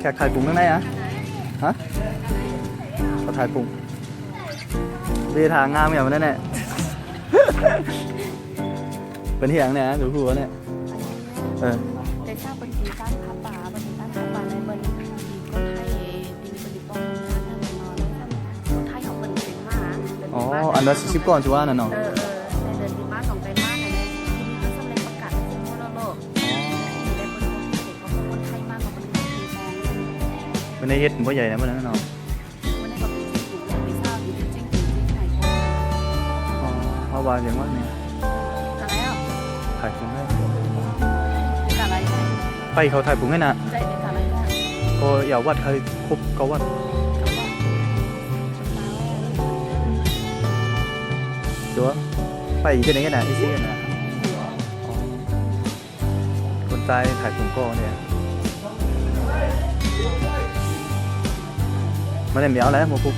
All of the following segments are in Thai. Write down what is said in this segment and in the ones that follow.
แขกถ่ายปุ่งข้างในอะฮะเขาถ่ายปุ่งดีทางงามอย่างนั้นแหละเป็นเหียงเนี่ยนะหรือหัวเนี่ยเออแต่ทราบบัญชีด้านค้าป่าบัญชีด้านค้าป่าในบัญชีคนไทยดีบัญชีป้องกันทางนอนคนไทยของบัญชีมาเดือนอ๋อที่มาอันนั้นสิบก่อนชัวร์น่ะเนาะ ในเฮ็ดมันก็ใหญ่นะมันนั่นเนาะไม่ได้แบบเป็นจริงอยู่ไม่ทราบอยู่จริงจริงที่ไหนกันอ๋อเพราะว่าอย่างว่าเนี่ยอะไรอะถ่ายปุ่งให้เป็นอะไรเนี่ยไปเขาถ่ายปุ่งให้นะได้เป็นอะไรเนี่ยก็อย่าวัดเคยครบก็วัดชัวร์ไปอีกที่ไหนกันนะอีซี่กันนะอ๋อคนตายถ่ายปุ่งก็เนี่ย มันเนี่ยเหมียวแล้วหมูปุ๊บ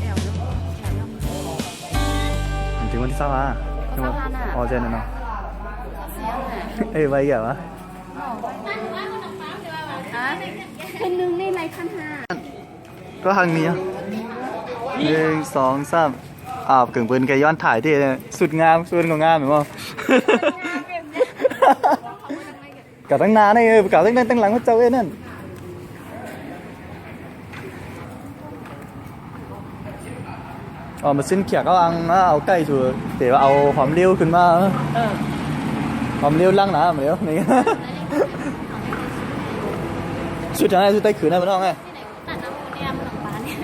แอลเนาะแอลเนาะถึงวันที่เศร้าอะเศร้าอะน่ะอ๋อเจนเนาะเสียงน่ะเอ้ยไปเกี่ยววะเป็นหนึ่งในในคันห้าก็ทางนี้อะหนึ่งสองสามอ้าวกึ่งปืนแกย้อนถ่ายที่สุดงามสุดของงามเหมือนว่า cả ตั้งนานนี่เออ cả ตั้งตั้งหลังพระเจ้าเอ้ยนั่ นอ๋อมาสิ้นเขียกเอาอังมาเอาใกล้ชัวเดี๋ยวเอาความเร็วขึ้นมาเออความเร็วลั่งหนาเหมือนเดี๋ยวนี่สุดท้ายสุดใต้ขืนนะมันน้องไงตัดน้ำเนี่ยมันหลังบ้านเนี่ย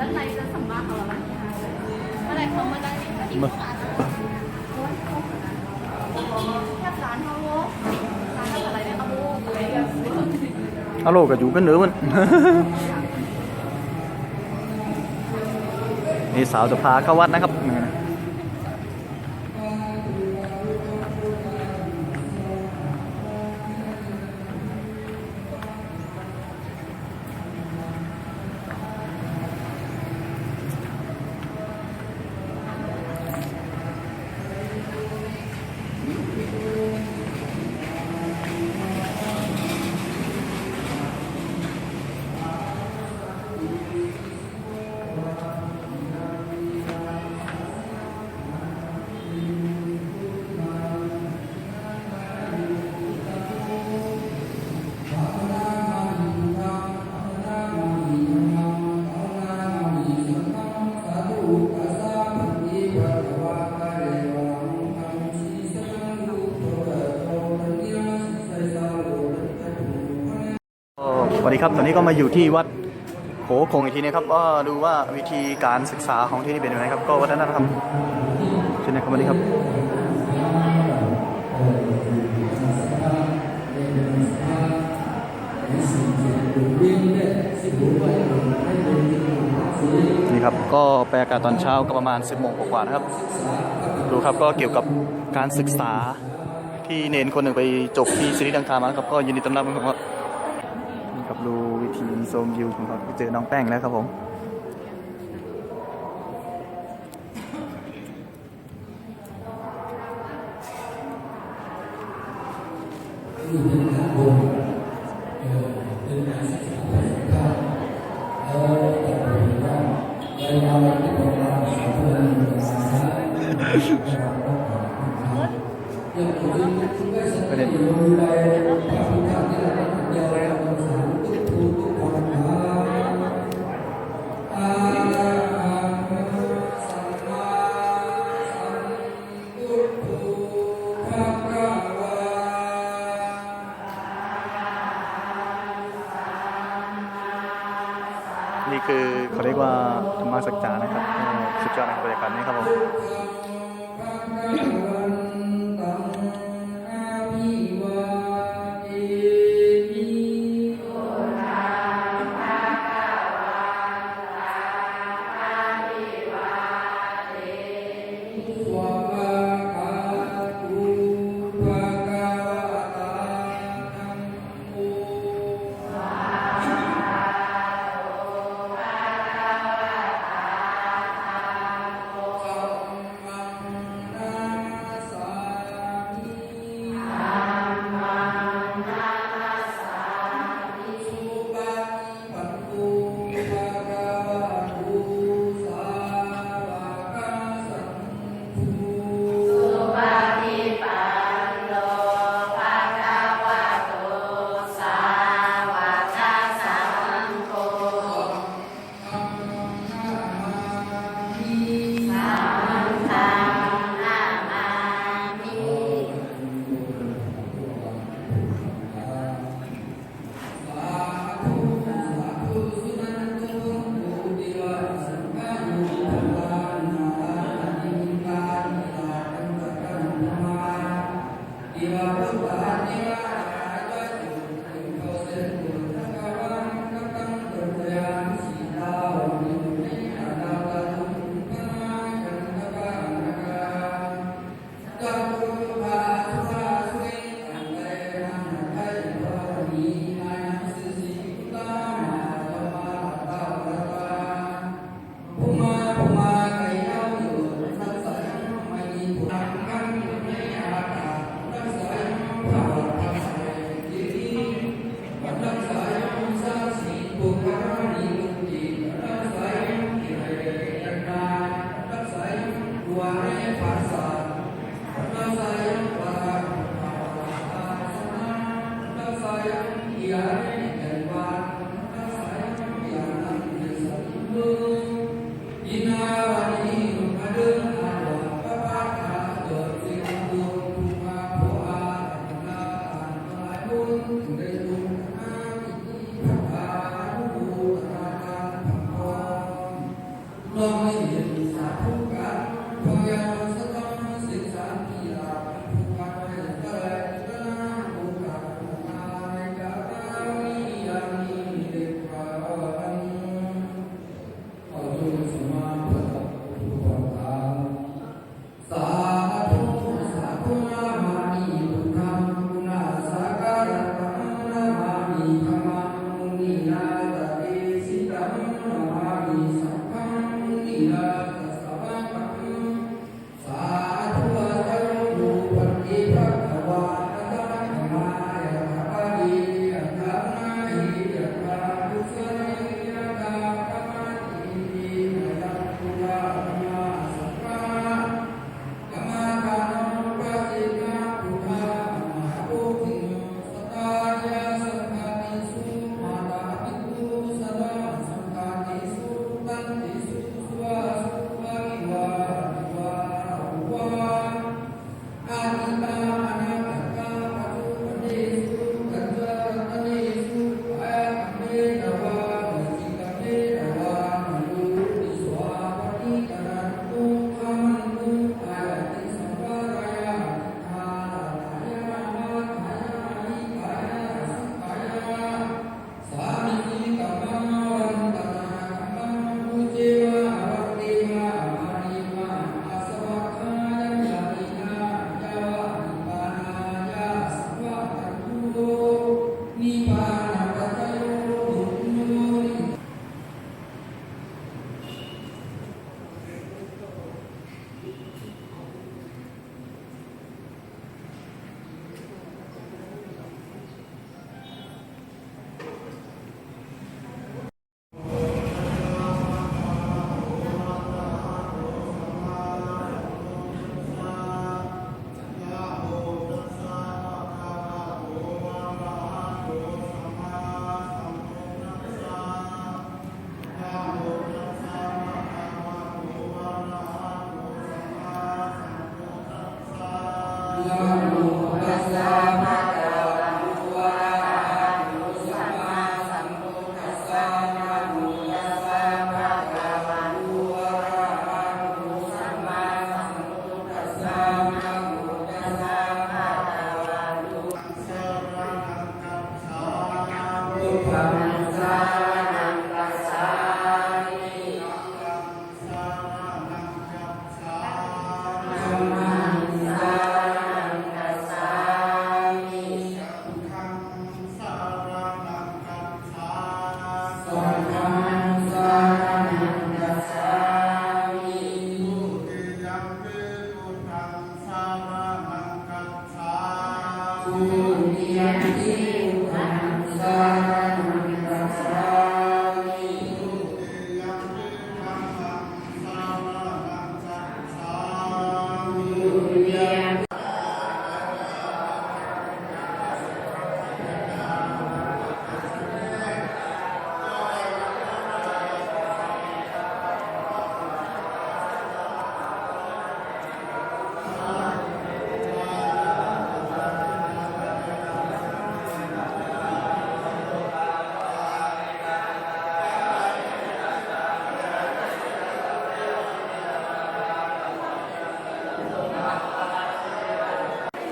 ด้านในจะสัมภาษณ์เขาแล้วเมื่อไรเขามาได้ก็ดีมาแค่ร้านเขาโว้ร้านอะไรเนี่ยเขาโว้เอาโลกกับอยู่กันเนื้อมัน นี่สาวจะพาเข้าวัดนะครับ ครับตอนนี้ก็มาอยู่ที่วัดโหคงอีกทีนะครับก็ดูว่าวิธีการศึกษาของที่นี่เป็นยังไงครับ ก็วัฒนธรรมเช่นะครับวันนี้ครับนี่ครับก็ไปอากาศตอนเช้าก็ประมาณ 10โมงกว่านะครับ ดูครับก็เกี่ยวกับการศึกษาที่เนนคนหนึ่งไปจบที่สิริลังกามาครับก็ยินดีต้อนรับครับนี่ครัด วิธีโซมยิวของเราไปเจอน้องแป้งแล้วครับผมประเด็นนี่ ยอดนะครับบรรยากาศนี้ครับผม pouco.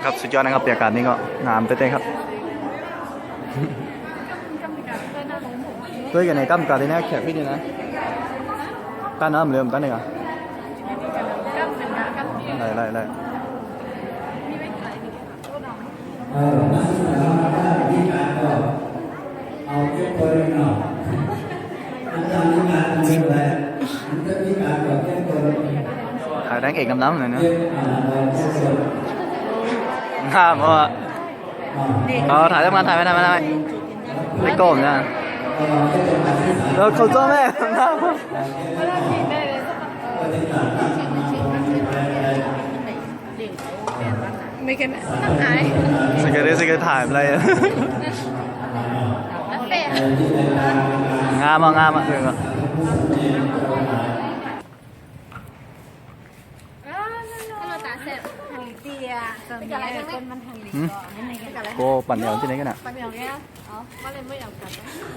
ครับสุดยอดนะครับบรรยากาศนี้ก็งามเต้ๆครับด้วยกันในกั้มการในนี้แขกพี่ดีนะต้านน้ำเหลือมต้านไหนอะไรไรไรเอาเก็บตัวเองหน่อยมันจะมีการเงินแหละมันจะมีการแบบเก็บตัวเองถ่ายแรงเอกน้ำน้ำหน่อยนะ เก็บอ่าเราเก็บส่วนงามเพราะว่าอ่าอ๋อถ่ายได้มาถ่ายไม่ได้ไม่ได้ไม่โกงนะเราก็จะมาที่ศาลแล้วเขาจ้าแม่งามปฏิบัติตามมาอะไม่กันนั่งหายสเกตสเกตถ่ายอะไรอะแล้วเป็ดที่ในการงามอะงามอะถึงอะ เราตาเสร็จทางเตียตอนนี้คนมันทางนี้ ก่อนนั่นเองกันแล้วโกปั่นเดียวที่ไหนกันอะไปอย่างเงี้ยอ๋อมาเลยไม่อยากกัน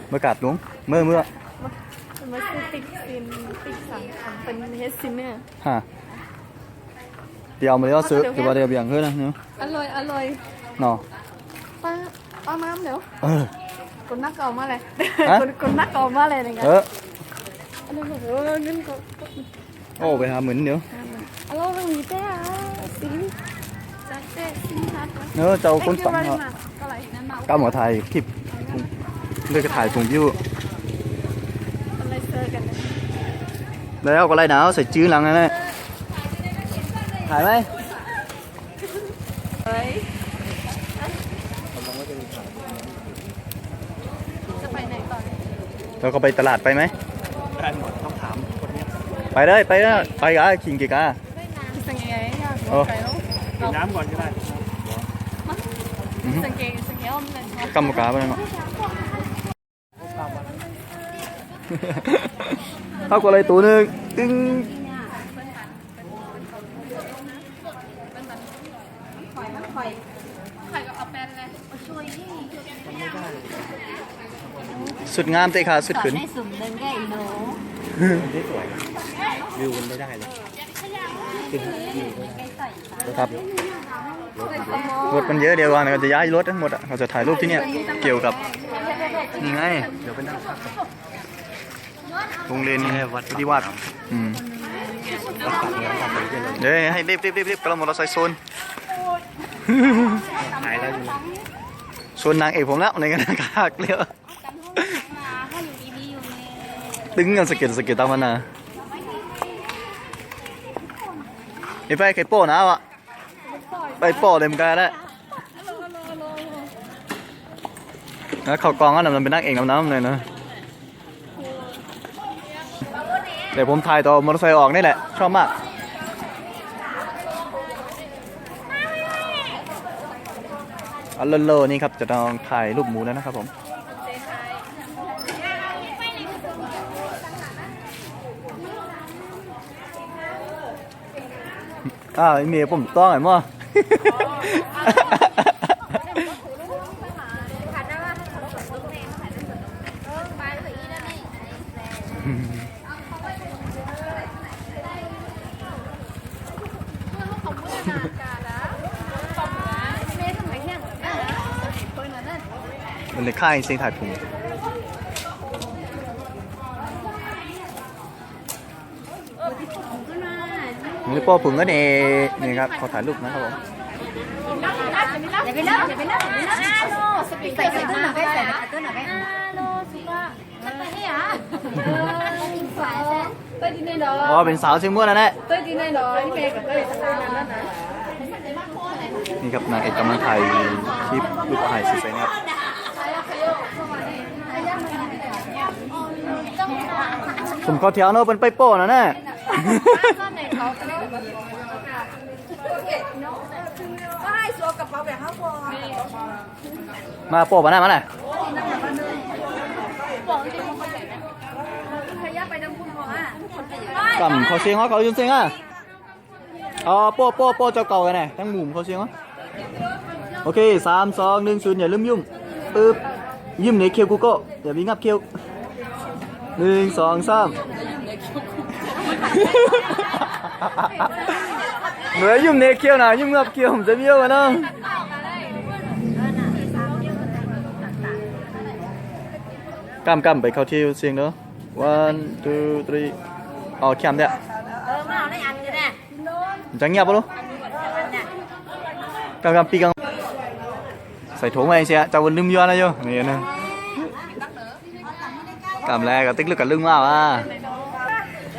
เมื่อกาดลุงเมื่อเมื่อมาซื้อติ๊กซินติ๊กสังคันเป็นเฮสซินเนี่ยฮะเดี๋ยวมาเดี๋ยวซื้อเดี๋ยวเดี๋ยวเบี่ยงขึ้นนะเนาะอร่อยอร่อยเนาะป้าป้าน้ำเดี๋ยวเออคนนักเก่ามาเลยฮะคนคนนักเก่ามาเลยเนี่ยเอออันนี้บอกว่าเงินก็โอ้ไปหาเหมือนเดี๋ยวอร่อยมันมีแต่สิจัด เต้สินค้าเนอะเจ้าคนฝังเนาะเนาะก็ไรนั่นมาก้าวหมอไทยคลิปเลือกกระถ่ายถุงยิ้วอะไรเซอร์กันนะแล้วก็ไรหนาวใส่จื้อหลังนั่นแหละถ่ายไหมเฮ้ยจะไปไหนต่อเราก็ไปตลาดไปไหมได้หมดต้องถามคนนี้ไปเลยไปเลยไปกะคิงกิกาสังเกตอยากโอ้ไปแล้ว น้ำก่อนก็ได้สังเกตสังเกตอ้อมเลยกำกาไปเลยเนาะเท่ากับอะไรตัวหนึ่งตึ้งข่อยข่อยข่อยก็เอาแป้นเลยช่วยที่สุดงามเตะขาสุดขึ้นให้สุ่มเดินแก่อีโน ครับรถมันเยอะเดียวกันเราจะย้ายรถทั้งหมดอะเราจะถ่ายรูปที่เนี่ยเกี่ยวกับนี่ไงเดี๋ยวไปนั่งโรงเรียนวัดที่วัดอืมเดี๋ยวให้รีบรีบรีบรีบกำลังมอเตอร์ไซค์โซนถ่ายแล้วอยู่โซนนางเอกผมแล้วในกันกากเรียวตึงกันสะเก็ดสะเก็ดตามมันนะ ไอ้ไปไข่โป้นะวะไปโป้เลยมันกันแล้วแล้วเขากองก็นำมันเป็นนักเอกนำน้ำเลยนะเดี๋ยวผมถ่ายต่อมอเตอร์ไซค์ออกนี่แหละ ชอบมากอัลโลนี่ครับจะต้องถ่ายรูปหมูแล้วนะครับผม อ้าวไอ้เมียผมต้องไอ้มั่วมันเลยค่ายเสียงถ่ายผม นี่ป้อผึ่งก็เนนี่ครับขอถ่ายรูปนะครับผมอย่าไปเลิกอย่าไปเลิกอย่าไปเลิกอาโลสปีดใส่ใส่ตู้หน่อยไปใส่ตู้หน่อยไปอาโลสุภามันไปนี่อะสายแซ่ตัวดีในดออ๋อเป็นสาวเชียงม่วนนั่นแหละตัวดีในดอที่เมย์กับตัวสาร์นั่นนะนี่ครับนางเอกกำลังถ่ายคลิปลูกถ่ายสวยๆครับผมขาเที่ยวเนอะเป็นไปโป้นะแน่ ก็ให้ซัวกระเป๋าแบบเขาพอมาโป้ปะมาหน่ะพยายามไปน้ำพุ่งพออะกำเขาเสียงเขาเขายุ่งเสียงอะอ๋อโป้โป้โป้เจ้าเก่ากันแน่ทั้งหมุมเขาเสียงเหรอโอเคสามสองหนึ่งศูนย์อย่าลืมยุ่มปึ๊บยิ้มในเคียวกูโก้อย่ามีงับเคียวหนึ่งสองสาม เหนือยิ้มในเคียวนะยิ้มงับเคียวผมจะเบี้ยวกันเนาะกำกำไปเข้าที่เสียงเนาะ one two three อ๋อแคมเนี่ยเออมาเอาในอันกันแน่จังเงียบ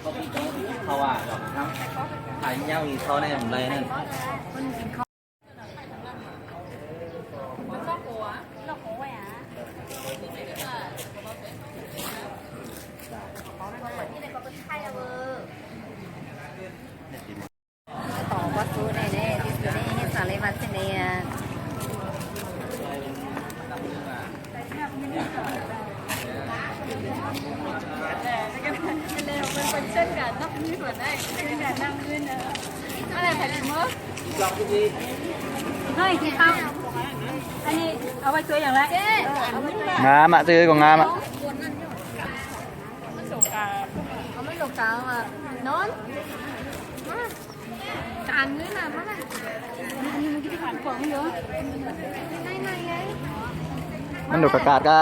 เขาอะนี่นะกำแรกก็ติ๊กลึกกับลึงมายเจ้ากุ้นเจ๊เดี๋ยวดิถ่ายเป็นใหม่แล้วเอาของไฟก็ก่อนนี่เฮ้ยของไฟยังไงถ่ายเขาว่าถ่ายเงาอีกเขาในของไรนั่น ต่อวัดซูในเนี่ยที่สุดในเนี่ยสาเลวันเสนีย เฮ้ยที่ข้าวอันนี้เอาไว้ตัวอย่างไรงามอะซื้อของงามอะเขาไม่หลบกลางอะนอนกลางนี้นะมั้งอันนี้มันจะผ่านของเยอะในในไงมันดูกระกาดก้